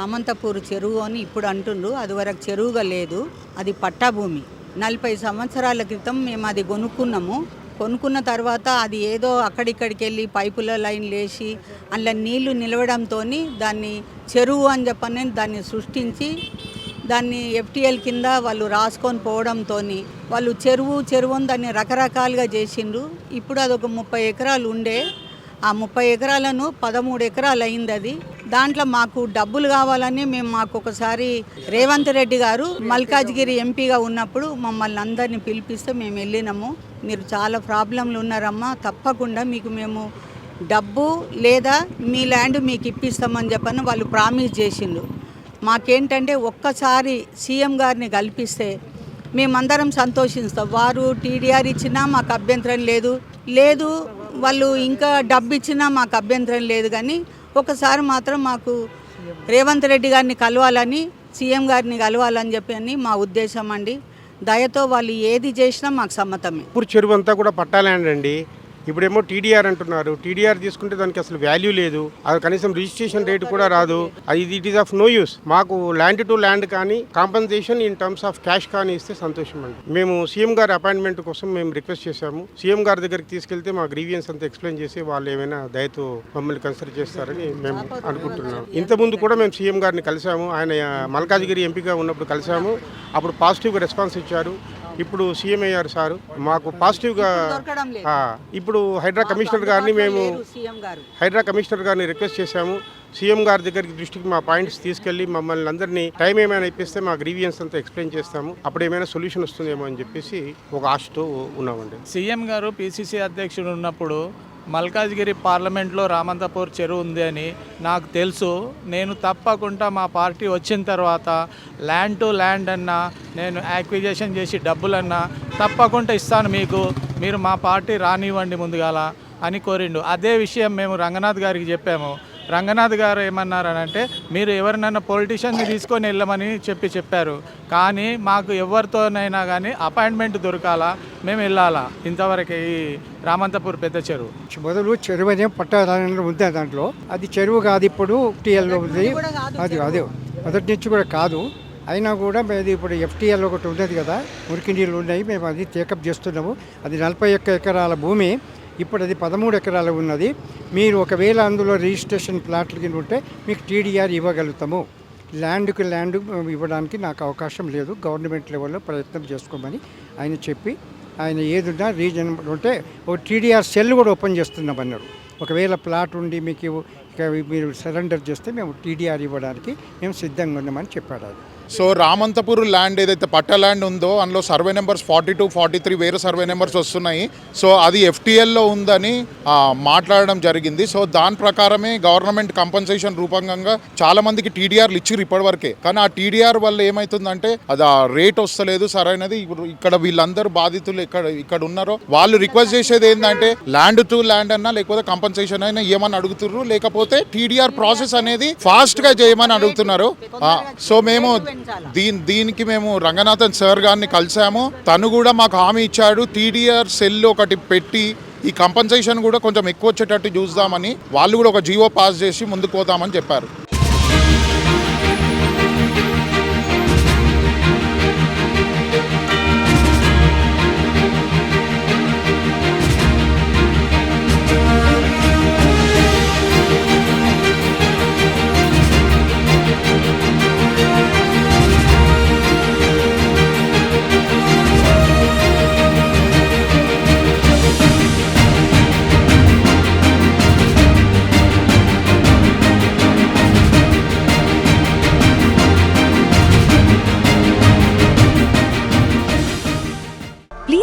రామంతపూర్ చెరువు అని ఇప్పుడు అంటుండ్రు. అది వరకు చెరువుగా లేదు. అది పట్టాభూమి. నలభై సంవత్సరాల క్రితం మేము అది కొనుక్కున్నాము. కొనుక్కున్న తర్వాత అది ఏదో అక్కడిక్కడికి వెళ్ళి పైపుల లైన్ లేచి అందులో నీళ్ళు నిలవడంతో దాన్ని చెరువు అని చెప్పని దాన్ని సృష్టించి దాన్ని ఎఫ్టిఎల్ కింద వాళ్ళు రాసుకొని పోవడంతో వాళ్ళు చెరువు చెరువు దాన్ని రకరకాలుగా చేసిండ్రు. ఇప్పుడు అదొక ముప్పై ఎకరాలు ఉండే. ఆ ముప్పై ఎకరాలను పదమూడు ఎకరాలు అయింది అది. దాంట్లో మాకు డబ్బులు కావాలని మేము మాకు ఒకసారి రేవంత్ రెడ్డి గారు మల్కాజ్గిరి ఎంపీగా ఉన్నప్పుడు మమ్మల్ని అందరినీ పిలిపిస్తే మేము వెళ్ళినాము. మీరు చాలా ప్రాబ్లంలు ఉన్నారమ్మా తప్పకుండా మీకు మేము డబ్బు లేదా మీ ల్యాండ్ మీకు ఇప్పిస్తామని చెప్పని వాళ్ళు ప్రామిస్ చేసిండ్రు. మాకేంటంటే ఒక్కసారి సీఎం గారిని కల్పిస్తే మేమందరం సంతోషిస్తాం. వారు టీడీఆర్ ఇచ్చినా మాకు అభ్యంతరం లేదు. లేదు వాళ్ళు ఇంకా డబ్బు ఇచ్చినా మాకు అభ్యంతరం లేదు కానీ ఒకసారి మాత్రం మాకు రేవంత్ రెడ్డి గారిని కలవాలని సీఎం గారిని కలవాలని చెప్పి అని మా ఉద్దేశం అండి. దయతో వాళ్ళు ఏది చేసినా మాకు సమ్మతమే. ఇప్పుడు చెరువు అంతా కూడా పట్టాలండి. ఇప్పుడేమో టీడీఆర్ అంటున్నారు. టీడీఆర్ తీసుకుంటే దానికి అసలు వాల్యూ లేదు. అది కనీసం రిజిస్ట్రేషన్ రేట్ కూడా రాదు. అది it is of no use మాకు ల్యాండ్ టు ల్యాండ్ కానీ compensation in terms of cash కానీ ఇస్తే సంతోషం అండి. మేము సీఎం గారి అపాయింట్మెంట్ కోసం మేము రిక్వెస్ట్ చేశాము. సీఎం గారి దగ్గరికి తీసుకెళ్తే మా గ్రీవియన్స్ అంతా ఎక్స్ప్లెయిన్ చేసి వాళ్ళు ఏమైనా దయతో మమ్మల్ని కన్సిడర్ చేస్తారని మేము అనుకుంటున్నాం. ఇంతకుముందు కూడా మేము సీఎం గారిని కలిసాము ఆయన మల్కాజ్గిరి ఎంపీగా ఉన్నప్పుడు కలిసాము అప్పుడు పాజిటివ్గా రెస్పాన్స్ ఇచ్చారు. ఇప్పుడు సీఎం అయ్యారు సార్. మాకు పాజిటివ్గా దొరకడం లేదు. ఆ, ఇప్పుడు హైడ్రా కమిషనర్ గారిని మేము లేరు సీఎం గారు. హైడ్రా కమిషనర్ గారిని రిక్వెస్ట్ చేశాము. సీఎం గారి దగ్గరికి దృష్టికి మా పాయింట్స్ తీసుకెళ్ళి మమ్మల్ని అందరినీ టైం ఏమైనా ఇప్పిస్తే మా గ్రీవియన్స్ అంతా ఎక్స్ప్లెయిన్ చేస్తాము. అప్పుడు ఏమైనా సొల్యూషన్ వస్తుందేమో అని చెప్పేసి ఒక ఆశతో ఉన్నామండి. సీఎం గారు పిసిసి అధ్యక్షుడు ఉన్నప్పుడు మల్కాజ్గిరి పార్లమెంట్లో రామంతపూర్ చెరువు ఉంది అని నాకు తెలుసు. నేను తప్పకుండా మా పార్టీ వచ్చిన తర్వాత ల్యాండ్ టు ల్యాండ్ అన్నా నేను యాక్విజేషన్ చేసి డబ్బులన్నా తప్పకుండా ఇస్తాను మీకు. మీరు మా పార్టీ రానివ్వండి ముందుగాల అని కోరిండు. అదే విషయం మేము రంగనాథ్ గారికి చెప్పాము. రంగనాథ్ గారు ఏమన్నారనంటే మీరు ఎవరినైనా పొలిటీషియన్ని తీసుకొని వెళ్ళమని చెప్పి చెప్పారు. కానీ మాకు ఎవరితోనైనా కానీ అపాయింట్మెంట్ దొరకాలా? మేము వెళ్ళాలా? ఇంతవరకు ఈ రామంతపూర్ పెద్ద చెరువు. మొదలు చెరువు అనే పట్టాదారంలో ఉంది దాంట్లో. అది చెరువు కాదు ఇప్పుడు టీఎల్లో ఉంది. అది అదే మొదటి నుంచి కూడా కాదు. అయినా కూడా మేము ఇప్పుడు ఎఫ్టీఎల్ ఒకటి ఉన్నది కదా మురికి నీళ్ళు ఉన్నాయి. మేము అది టేకప్ చేస్తున్నాము. అది నలభై ఒక్క ఎకరాల భూమి. ఇప్పుడు అది పదమూడు ఎకరాలు ఉన్నది. మీరు ఒకవేళ అందులో రిజిస్ట్రేషన్ ప్లాట్లు కింద ఉంటే మీకు టీడీఆర్ ఇవ్వగలుగుతాము. ల్యాండ్కి ల్యాండ్ ఇవ్వడానికి నాకు అవకాశం లేదు. గవర్నమెంట్ లెవెల్లో ప్రయత్నం చేసుకోమని ఆయన చెప్పి ఆయన ఏదున్నా రీజన్ ఉంటే ఓ టీడీఆర్ సెల్ కూడా ఓపెన్ చేస్తున్నామన్నారు. ఒకవేళ ప్లాట్ ఉండి మీకు మీరు సరెండర్ చేస్తే మేము టీడీఆర్ ఇవ్వడానికి మేము సిద్ధంగా ఉన్నామని చెప్పాడు ఆయన. సో రామంతపూర్ ల్యాండ్ ఏదైతే పట్ట ల్యాండ్ ఉందో అందులో survey numbers forty two forty three వేరే సర్వే నెంబర్స్ వస్తున్నాయి. సో అది ఎఫ్టీఎల్లో ఉందని మాట్లాడడం జరిగింది. సో దాని ప్రకారమే గవర్నమెంట్ కంపన్సేషన్ రూపంగా చాలా మందికి టీడీఆర్లు ఇచ్చిర్రు ఇప్పటివరకే. కానీ ఆ టీడీఆర్ వల్ల ఏమవుతుందంటే అది ఆ రేట్ వస్తలేదు సరైనది. ఇప్పుడు ఇక్కడ వీళ్ళందరూ బాధితులు ఇక్కడ ఇక్కడ ఉన్నారో వాళ్ళు రిక్వెస్ట్ చేసేది ఏంటంటే ల్యాండ్ టు ల్యాండ్ అన్నా లేకపోతే కంపన్సేషన్ అయినా ఏమని అడుగుతుర్రు. లేకపోతే టీడీఆర్ ప్రాసెస్ అనేది ఫాస్ట్గా చేయమని అడుగుతున్నారు. సో మేము దీని దీనికి మేము రంగనాథన్ సార్ గారిని కలిసాము. తను కూడా మాకు హామీ ఇచ్చాడు. టీడీఆర్ సెల్ ఒకటి పెట్టి ఈ కంపన్సేషన్ కూడా కొంచెం ఎక్కువ వచ్చేటట్టు చూద్దామని వాళ్ళు కూడా ఒక జీవో పాస్ చేసి ముందుకు పోతామని చెప్పారు.